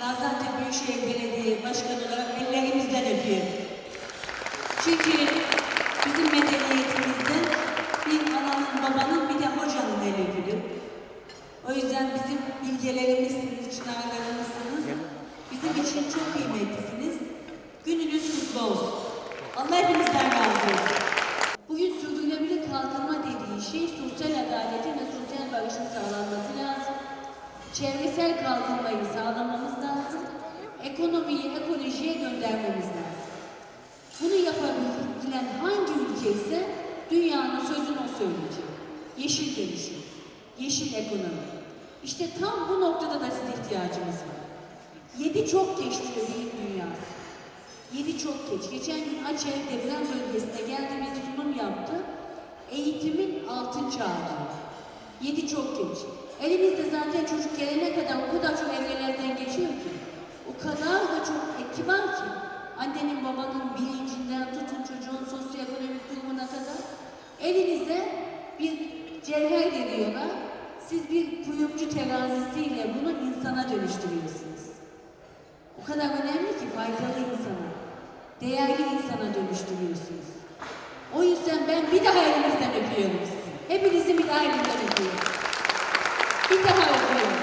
Gaziantep Büyükşehir Belediye Başkanı olarak ellerinizden öpüyorum. Çünkü bizim medeniyetimizde bir ananın, babanın, bir de hocanın eli öpülür. O yüzden bizim bilgelerimizsiniz, çınarlarımızsınız. Bizim için çok kıymetlisiniz. Olsun. Allah hepinizden razı olsun. Bugün sürdürülebilir kalkınma dediği şey sosyal adaletin ve sosyal barışın sağlanması lazım. Çevresel kalkınmayı sağlamamız lazım. Ekonomiyi ekolojiye göndermemiz lazım. Bunu yapabilen hangi ülke ise dünyanın sözünü o söyleyecek. Yeşil dönüşüm, yeşil ekonomi. İşte tam bu noktada da size ihtiyacımız var. Yedi çok geç diyor bilim dünyası. Geç. Geçen gün Açev deprem bölgesine geldi bir sunum yaptı. Eğitimin altın çağı. Yedi çok geç. Elimizde zaten çocuk gelene kadar o kadar çok evrelerden geçiyor ki. O kadar da çok etki var ki. Annenin babanın bilincinden tutun çocuğun sosyoekonomik durumuna kadar. Elinize bir cevher veriyorlar. Siz bir kuyumcu terazisiyle bunu insana dönüştürüyorsunuz. O kadar önemli ki faydalı insana, değerli insana dönüştürüyorsunuz. O yüzden ben bir daha elinizden öpüyorum sizi. Hepinizi bir daha elimden öpüyorum. Bir daha öpüyorum.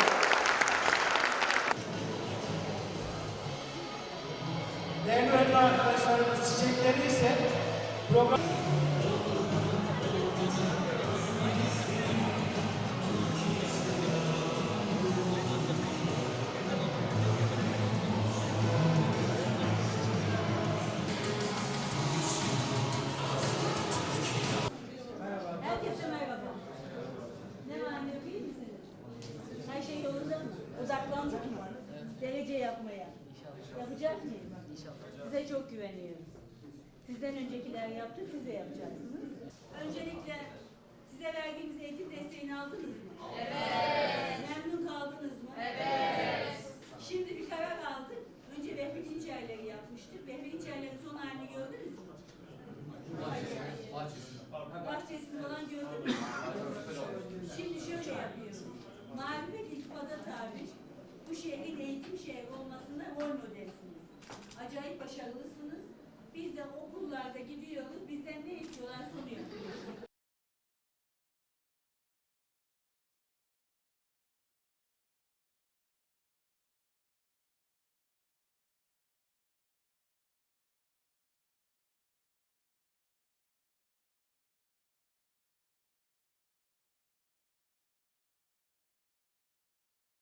Değerli öğretmen arkadaşlarımız çiçekleri ise program... Derece yapmaya. Yapacak mıyız? Size çok güveniyoruz. Sizden öncekiler yaptı, siz de yapacaksınız. Öncelikle size verdiğimiz eğitim desteğini aldınız mı? Evet. Memnun kaldınız mı? Evet. Şimdi bir karar aldık. Önce Vehbi İnçerleri yapmıştık. Vehbi İnçerlerin son halini gördünüz mü? Bahçesinde olan gördünüz mü? Şimdi şöyle yapıyoruz. Marifet iltifada tabi bu şehrin eğitim şehri olmasında rol modelsiniz. Acayip başarılısınız. Biz de okullarda gidiyoruz. Bizden ne istiyorlar soruyoruz.